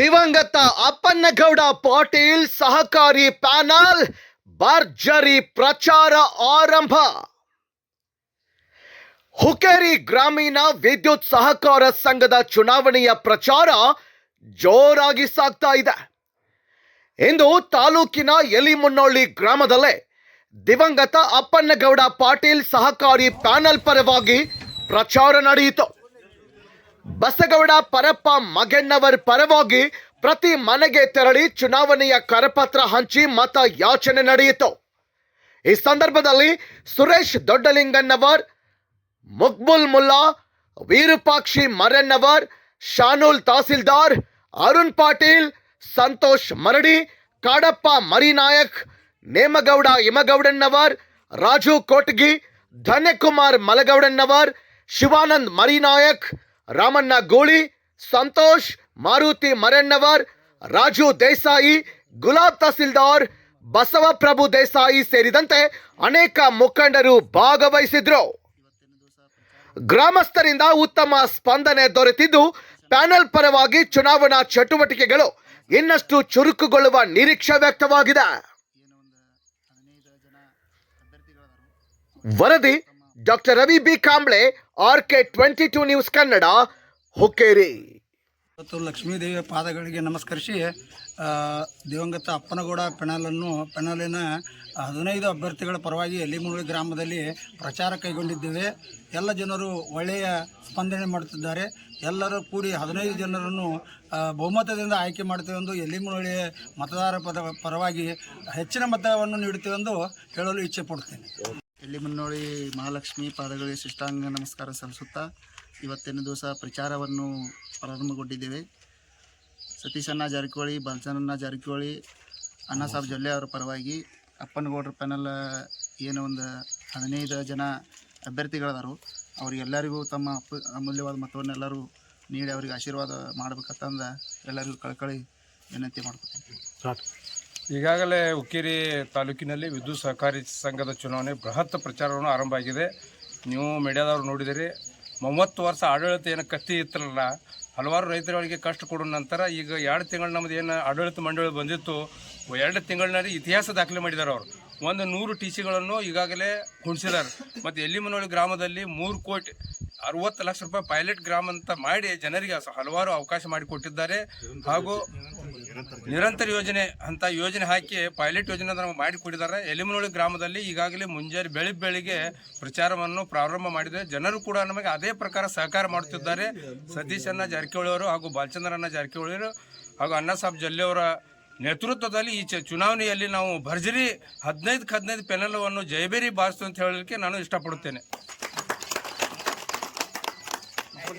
ದಿವಂಗತ ಅಪ್ಪನ್ನಗೌಡ ಪಾಟೀಲ್ ಸಹಕಾರಿ ಪ್ಯಾನಲ್ ಭರ್ಜರಿ ಪ್ರಚಾರ ಆರಂಭ. ಹುಕೇರಿ ಗ್ರಾಮೀಣ ವಿದ್ಯುತ್ ಸಹಕಾರ ಸಂಘದ ಚುನಾವಣೆಯ ಪ್ರಚಾರ ಜೋರಾಗಿ ಸಾಗ್ತಾ ಇದೆ. ಇಂದು ತಾಲೂಕಿನ ಎಲಿಮುನ್ನೋಳ್ಳಿ ಗ್ರಾಮದಲ್ಲೇ ದಿವಂಗತ ಅಪ್ಪನ್ನಗೌಡ ಪಾಟೀಲ್ ಸಹಕಾರಿ ಪ್ಯಾನಲ್ ಪರವಾಗಿ ಪ್ರಚಾರ ನಡೆಯಿತು. ಬಸಗೌಡ ಪರಪ್ಪ ಮಗಣ್ಣವರ್ ಪರವಾಗಿ ಪ್ರತಿ ಮನೆಗೆ ತೆರಳಿ ಚುನಾವಣೆಯ ಕರಪತ್ರ ಹಂಚಿ ಮತ ಯಾಚನೆ ನಡೆಯಿತು. ಈ ಸಂದರ್ಭದಲ್ಲಿ ಸುರೇಶ್ ದೊಡ್ಡಲಿಂಗಣ್ಣವರ್, ಮುಕ್ಬುಲ್ ಮುಲ್ಲಾ, ವೀರಪಾಕ್ಷಿ ಮರಣ್ಣವರ್, ಶಾನೂಲ್ ತಹಸೀಲ್ದಾರ್, ಅರುಣ್ ಪಾಟೀಲ್, ಸಂತೋಷ್ ಮರಡಿ, ಕಾಡಪ್ಪ ಮರಿನಾಯಕ್, ನೇಮಗೌಡ ಇಮಗೌಡಣ್ಣವರ್ ರಾಜು ಕೋಟಗಿ, ಧನ್ಯಕುಮಾರ್ ಮಲಗೌಡಣ್ಣವರ್, ಶಿವಾನಂದ್ ಮರಿನಾಯಕ್ ರಾಮಣ್ಣ ಗೋಳಿ, ಸಂತೋಷ್, ಮಾರುತಿ ಮರಣ್ಣವರ್, ರಾಜು ದೇಸಾಯಿ, ಗುಲಾಬ್ ತಹಸೀಲ್ದಾರ್ ಬಸವಪ್ರಭು ದೇಸಾಯಿ ಸೇರಿದಂತೆ ಅನೇಕ ಮುಖಂಡರು ಭಾಗವಹಿಸಿದ್ರು. ಗ್ರಾಮಸ್ಥರಿಂದ ಉತ್ತಮ ಸ್ಪಂದನೆ ದೊರೆತಿದ್ದು, ಪ್ಯಾನೆಲ್ ಪರವಾಗಿ ಚುನಾವಣಾ ಚಟುವಟಿಕೆಗಳು ಇನ್ನಷ್ಟು ಚುರುಕುಗೊಳ್ಳುವ ನಿರೀಕ್ಷೆ ವ್ಯಕ್ತವಾಗಿದೆ. ವರದಿ doctor Ravi B Kamble R K twenty two news Kannada, Hukkeri. ಇವತ್ತು ಲಕ್ಷ್ಮೀದೇವಿಯ ಪಾದಗಳಿಗೆ ನಮಸ್ಕರಿಸಿ ದಿವಂಗತ ಅಪ್ಪನಗೌಡ ಪೆನಲನ್ನು, ಪೆನಲಿನ ಹದಿನೈದು ಅಭ್ಯರ್ಥಿಗಳ ಪರವಾಗಿ ಎಲ್ಲಿಮುಳಿ ಗ್ರಾಮದಲ್ಲಿ ಪ್ರಚಾರ ಕೈಗೊಂಡಿದ್ದೇವೆ. ಎಲ್ಲ ಜನರು ಒಳ್ಳೆಯ ಸ್ಪಂದನೆ ಮಾಡುತ್ತಿದ್ದಾರೆ. ಎಲ್ಲರೂ ಕೂಡಿ ಹದಿನೈದು ಜನರನ್ನು ಬಹುಮತದಿಂದ ಆಯ್ಕೆ ಮಾಡುತ್ತೇವೆ ಎಂದು ಎಲ್ಲಿಮುಳಿ ಮತದಾರ ಪದ ಪರವಾಗಿ ಹೆಚ್ಚಿನ ಮತವನ್ನು ನೀಡುತ್ತೇವೆಂದು ಹೇಳಲು ಇಚ್ಛೆ ಪಡುತ್ತೇನೆ. ಎಲ್ಲಿ ಮುನ್ನೋಳಿ ಮಹಾಲಕ್ಷ್ಮಿ ಪಾದಗಳಿಗೆ ಶಿಷ್ಟಾಂಗ ನಮಸ್ಕಾರ ಸಲ್ಲಿಸುತ್ತಾ ಇವತ್ತಿನ ದಿವಸ ಪ್ರಚಾರವನ್ನು ಪ್ರಾರಂಭಗೊಂಡಿದ್ದೇವೆ. ಸತೀಶಣ್ಣ ಜಾರಕಿಹೊಳಿ ಬಾಲಚಂದ್ರಣ್ಣ ಜಾರಕಿಹೊಳಿ, ಅಣ್ಣ ಸಾಬ್ ಜೊಲ್ಲೆ ಅವರ ಪರವಾಗಿ ಅಪ್ಪನಗೌಡ್ರ ಪ್ಯಾನಲ್ ಏನು ಒಂದು ಹದಿನೈದು ಜನ ಅಭ್ಯರ್ಥಿಗಳಾದರು. ಅವರಿಗೆಲ್ಲರಿಗೂ ತಮ್ಮ ಅಪ್ಪ ಅಮೂಲ್ಯವಾದ ಮತವನ್ನೆಲ್ಲರೂ ನೀಡಿ ಅವರಿಗೆ ಆಶೀರ್ವಾದ ಮಾಡ್ಬೇಕಂತಂದು ಎಲ್ಲರಿಗೂ ಕಳ್ಕಳಿ ವಿನಂತಿ ಮಾಡ್ಕೊತೀನಿ. ಈಗಾಗಲೇ ಉಕ್ಕೇರಿ ತಾಲೂಕಿನಲ್ಲಿ ವಿದ್ಯುತ್ ಸಹಕಾರಿ ಸಂಘದ ಚುನಾವಣೆ ಬೃಹತ್ ಪ್ರಚಾರವನ್ನು ಆರಂಭ ಆಗಿದೆ. ನೀವು ಮೀಡಿಯಾದವರು ನೋಡಿದಿರಿ. ಮೂವತ್ತು ವರ್ಷ ಆಡಳಿತ ಏನು ಕತ್ತಿ ಇತ್ತಲ್ಲ, ಹಲವಾರು ರೈತರುಗಳಿಗೆ ಕಷ್ಟ ಕೊಡೋ ನಂತರ ಈಗ ಎರಡು ತಿಂಗಳು ನಮ್ಮದು ಏನು ಆಡಳಿತ ಮಂಡಳಿ ಬಂದಿತ್ತು. ಎರಡು ತಿಂಗಳಿನಲ್ಲಿ ಇತಿಹಾಸ ದಾಖಲೆ ಮಾಡಿದ್ದಾರೆ ಅವರು. ಒಂದು ನೂರು ಟಿ ಸಿಗಳನ್ನು ಈಗಾಗಲೇ ಕುಣಿಸಿದ್ದಾರೆ. ಮತ್ತು ಎಲ್ಲಿಮನೋಳಿ ಗ್ರಾಮದಲ್ಲಿ ಮೂರು ಕೋಟಿ ಅರವತ್ತು ಲಕ್ಷ ರೂಪಾಯಿ ಪೈಲಟ್ ಗ್ರಾಮ ಅಂತ ಮಾಡಿ ಜನರಿಗೆ ಹಲವಾರು ಅವಕಾಶ ಮಾಡಿಕೊಟ್ಟಿದ್ದಾರೆ ಹಾಗೂ ನಿರಂತರ ಯೋಜನೆ ಅಂತ ಯೋಜನೆ ಹಾಕಿ ಪೈಲಟ್ ಯೋಜನೆ ನಮಗೆ ಮಾಡಿಕೊಟ್ಟಿದ್ದಾರೆ ಎಲಿಮನೋಳಿ ಗ್ರಾಮದಲ್ಲಿ ಈಗಾಗಲೇ ಮುಂಜಾನೆ ಬೆಳಿ ಬೆಳಿಗ್ಗೆ ಪ್ರಚಾರವನ್ನು ಪ್ರಾರಂಭ ಮಾಡಿದೆ. ಜನರು ಕೂಡ ನಮಗೆ ಅದೇ ಪ್ರಕಾರ ಸಹಕಾರ ಮಾಡುತ್ತಿದ್ದಾರೆ. ಸತೀಶ್ ಅಣ್ಣ ಜಾರಕಿಹೊಳಿ ಅವರು ಹಾಗೂ ಬಾಲಚಂದ್ರಣ್ಣ ಜಾರಕಿಹೊಳಿ ಅವರು ಹಾಗೂ ಅಣ್ಣ ಸಾಬ್ ನೇತೃತ್ವದಲ್ಲಿ ಈ ಚುನಾವಣೆಯಲ್ಲಿ ನಾವು ಭರ್ಜರಿ ಹದಿನೈದಕ್ಕೆ ಹದಿನೈದು ಪೆನಲವನ್ನು ಜಯಬೇರಿ ಬಾರಿಸ್ತು ಅಂತ ಹೇಳಲಿಕ್ಕೆ ನಾನು ಇಷ್ಟಪಡುತ್ತೇನೆ.